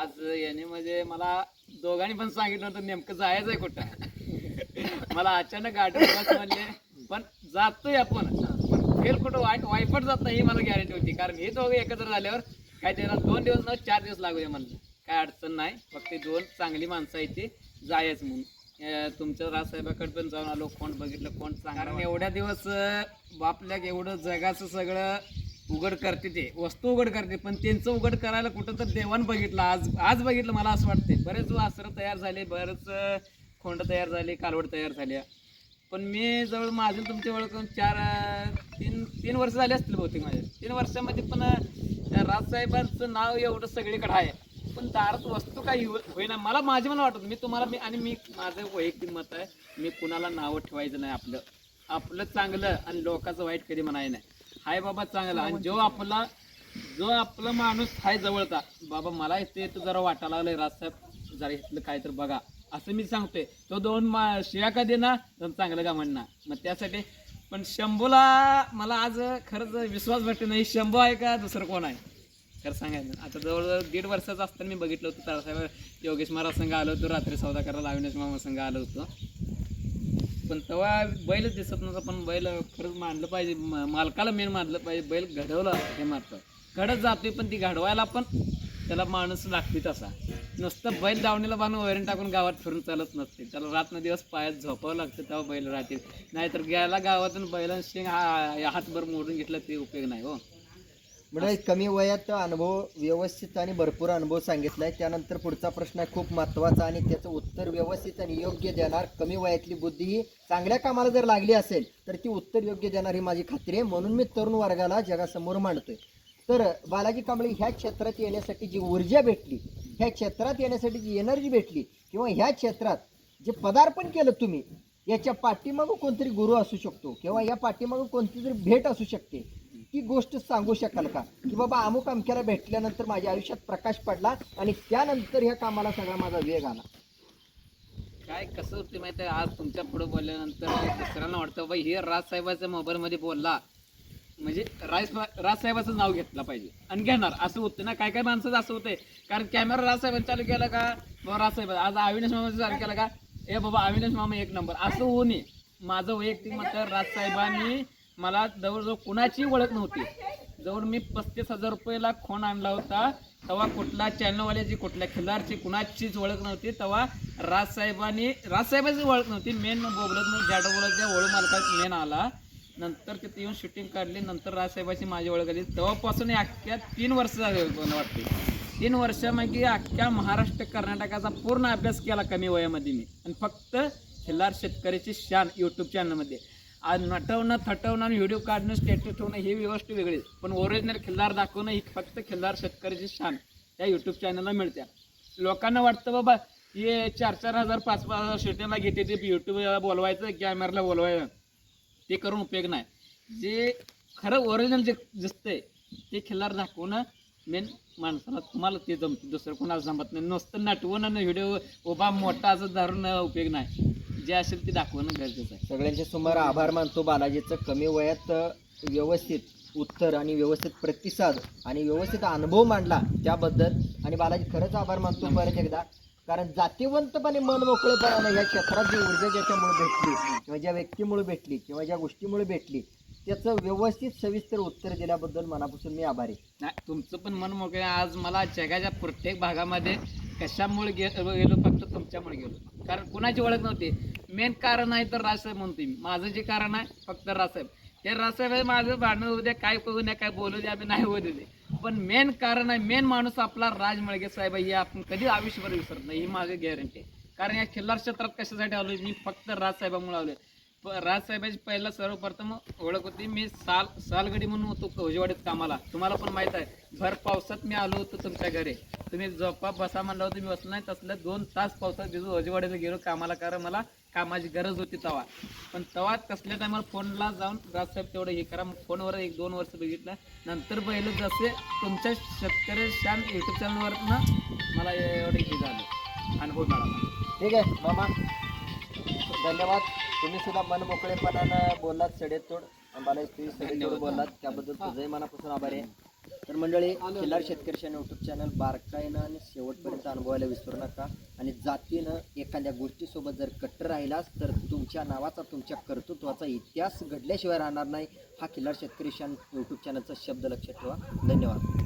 आज याने म्हणजे मला दोघांनी पण सांगितलं होतं नेमकं जायचंय कुठं? मला अचानक आठवण म्हणले पण जातोय आपण. पण फेल कुठं वाईट वाईफट जात नाही ही मला गॅरंटी होती. कारण हे दोघे एकत्र झाल्यावर काय त्याला दोन दिवस न चार दिवस लागूया म्हणलं. काय अडचण नाही. फक्त दोन चांगली माणसं आहेत ते जायच म्हणून. तुमच्या राजसाहेबाकडे पण जाऊन आलो. कोण बघितलं कोण चांगलं एवढ्या दिवस बापल्याक बापल्या एवढं जगाचं सगळं उघड करते ते. वस्तू उघड करते पण त्यांचं उघड करायला कुठं तर देवान बघितलं. आज आज बघितलं मला असं वाटते बरेच वासरं तयार झाले बरेच खोंड तयार झाले कालवड तयार झाल्या पण मी जवळ माझं तुमच्या करून चार तीन तीन वर्ष झाले असतील बहुतेक माझ्या तीन वर्षामध्ये पण राजसाहेबांचं नाव एवढं सगळीकडे आहे. पण दारात वस्तू काही हो, होईना. मला माझे मला वाटत मी तुम्हाला मी आणि मी माझं वैयक्तिक मत आहे. मी कुणाला नावं ठेवायचं नाही आपलं. आपलं चांगलं आणि लोकांचं वाईट कधी म्हणायचं नाही. हाय बाबा चांगला. आणि जो आपला जो आपला माणूस हाय जवळचा बाबा मला इथे तर जरा वाटायला लागलंय राजसाहेब जरा इथलं काय तर बघा. असं मी सांगतोय. तो दोन मा- शिया का देना तर चांगलं का म्हणणार? मग त्यासाठी पण शंभूला मला आज खरंच विश्वास वाटतो नाही. शंभू आहे का दुसरं कोण आहे? खरं सांगायचं. आता जवळजवळ दीड वर्षाचं असताना मी बघितलं होतं तारासाहेब योगेश महाराज संघ आलो होतो रात्री सौदा करायला अविनाश मामा संघ आलो होतो. पण तेव्हा बैलच दिसत नव्हता पण बैल खरंच मानलं पाहिजे. मालकाला मेन मानलं पाहिजे. बैल घडवलं हे मात्र. घडत जातोय पण ती घडवायला पण त्याला माणूस लागते तसा. नुसतं बैल दावणीला बांधून वैरण टाकून गावात फिरून चालत नसते. त्याला रात्र दिवस पायात झोपावं लागतं तेव्हा बैल राहतील. नाहीतर गेला गावातून बैलांशी हा हातभर मोडून घेतलं ते उपयोग नाही हो. म्हणजे कमी वयात अनुभव व्यवस्थित आणि भरपूर अनुभव सांगितलाय त्यानंतर पुढचा प्रश्न आहे खूप महत्त्वाचा आणि त्याचं उत्तर व्यवस्थित आणि योग्य देणार. कमी वयातली बुद्धी ही चांगल्या कामाला जर लागली असेल तर ती उत्तर योग्य देणार ही माझी खात्री आहे. म्हणून मी तरुण वर्गाला जगासमोर मांडतोय. तर बालाजी कांबळे ह्या क्षेत्रात येण्यासाठी जी ऊर्जा भेटली ह्या क्षेत्रात येण्यासाठी जी एनर्जी भेटली किंवा ह्या क्षेत्रात जे पदार्पण केलं तुम्ही याच्या पाठीमागं कोणतरी गुरु असू शकतो किंवा या पाठीमागं कोणती तरी भेट असू शकते ती गोष्ट सांगू शकाल का? की बाबा अमुक अमक्याला भेटल्यानंतर माझ्या आयुष्यात प्रकाश पडला आणि त्यानंतर ह्या कामाला सगळा माझा वेग आला. काय कसं होते माहिती आहे आज तुमच्यापुढे बोलल्यानंतर दुसऱ्यांना वाटतं बाई हे राजसाहेबाच्या मोबाईलमध्ये बोलला. म्हणजे राज राजसाहेबाचं नाव घेतलं पाहिजे आणि घेणार. असं होतं ना? काय काय माणसं असं होतंय. कारण कॅमेरा राजसाहेबांनी चालू केला का? बाबा राजसाहेब आज अविनाश मामाचं चालू केला का? ए बाबा अविनाश मामा एक नंबर. असं होऊ नये. माझं वैयक्तिक मत राजसाहेबांनी मला जवळजवळ कुणाची ओळख नव्हती. जवळ मी पस्तीस हजार रुपयाला खोन आणला होता. तेव्हा कुठला चॅनलवाल्याची कुठल्या खिल्लारची कुणाचीच ओळख नव्हती. तेव्हा राजसाहेबांनी राजसाहेबाची ओळख नव्हती. मेन बोबलत जॅडो ज्या ओळख मालकात मेन आला. नंतर तिथे येऊन शूटिंग काढली. नंतर राजसाहेबाची माझी ओळख आली तेव्हापासून अख्ख्या तीन वर्ष झाले मला वाटते. तीन वर्षामागे अख्ख्या महाराष्ट्र कर्नाटकाचा पूर्ण अभ्यास केला कमी वयामध्ये मी. आणि फक्त खिल्लार शेतकऱ्याची शान यूट्यूब चॅनलमध्ये नटवणं थटवणं आणि व्हिडिओ काढणं स्टेटस ठेवणं ही गोष्ट वेगळी. पण ओरिजिनल खिल्लार दाखवणं ही फक्त खिल्लार शेतकऱ्याची शान. त्या यूट्यूब चॅनलला मिळते लोकांना वाटतं बाबा हे चार चार हजार पाच पाच हजार शूटिंगला घेते ते यूट्यूबला बोलवायचं कॅमेराला बोलवायचं. ते करून उपयोग नाही. जे खरं ओरिजिनल जे दिसतंय ते खिल्लार दाखवणं मेन माणसाला तुम्हाला ते जमते. दुसरं कोणाला जमत नाही. नुसतं नटवून आणि व्हिडिओ उभा मोठा असं धरून उपयोग नाही. जे असेल ते दाखवणं गरजेचं आहे. सगळ्यांचे सुमार आभार मानतो बालाजीचं. कमी वयात व्यवस्थित उत्तर आणि व्यवस्थित प्रतिसाद आणि व्यवस्थित अनुभव मांडला त्याबद्दल. आणि बालाजी खरंच आभार मानतो परत एकदा. कारण जातीवंतपणे मन मोकळेपणानं या क्षेत्रात जी ऊर्जा ज्याच्यामुळे भेटली किंवा ज्या व्यक्तीमुळे भेटली किंवा ज्या गोष्टीमुळे भेटली त्याचं व्यवस्थित सविस्तर उत्तर दिल्याबद्दल मनापासून मी आभारी. नाही तुमचं पण मन मोकळे. आज मला जगाच्या प्रत्येक भागामध्ये कशामुळे गे गेलो फक्त तुमच्यामुळे गेलो. कारण कुणाची ओळख नव्हती. मेन कारण आहे तर राजसाहेब म्हणते मी माझं जे कारण आहे फक्त राजसाहेब. ते राजसाहेब माझं भांडण होऊ द्या काय करू द्या काय बोलू द्या आम्ही नाही होऊ दे पण मेन कारण आहे मेन माणूस आपला राज मळगे साहेब हे आपण कधी आयुष्यभर विसरत नाही. ही माझं गॅरंटी आहे. कारण या खिल्लार क्षेत्रात कशासाठी आलो मी फक्त राजसाहेबामुळे आलो राजसाहेबाची पहिला सर्वप्रथम ओळख होती. मी साल सालगडी म्हणून होतो कवजेवाडीत कामाला. तुम्हाला पण माहीत आहे भर पावसात मी आलो होतो तुमच्या घरी. तुम्ही झोपा बसा म्हणलं होतं मी बसलं नाही तसलं दोन तास पावसात भिजू अजिवाडीला गेलो कामाला कारण मला कामाची गरज होती तवा. पण तवा तसल्या टायमाला फोनला जाऊन राजसाहेब तेवढं हे करा. फोनवर एक दोन वर्ष बघितलं. नंतर पहिलं जसे तुमच्या शेतकरी शान युट्यूब चॅनलवरनं मला एवढं हे झालं. अनुभव मिळाला ठीक आहे मामा. धन्यवाद. तुम्ही सुद्धा मन मोकळेपणानं बोललात सडेतोड. तुम्ही धन्यवाद. बोललात. त्याबद्दल तुझंही मनापासून आभार आहे. तर मंडळी खिल्लार शेतकरी यूट्यूब चॅनल बारकाईनं आणि शेवटपर्यंत अनुभवायला विसरू नका. आणि जातीनं एखाद्या गोष्टीसोबत जर कट्टर राहिलास तर तुमच्या नावाचा तुमच्या कर्तृत्वाचा इतिहास घडल्याशिवाय राहणार नाही. हा खिल्लार शेतकरी यूट्यूब चॅनलचा शब्द लक्षात ठेवा. धन्यवाद.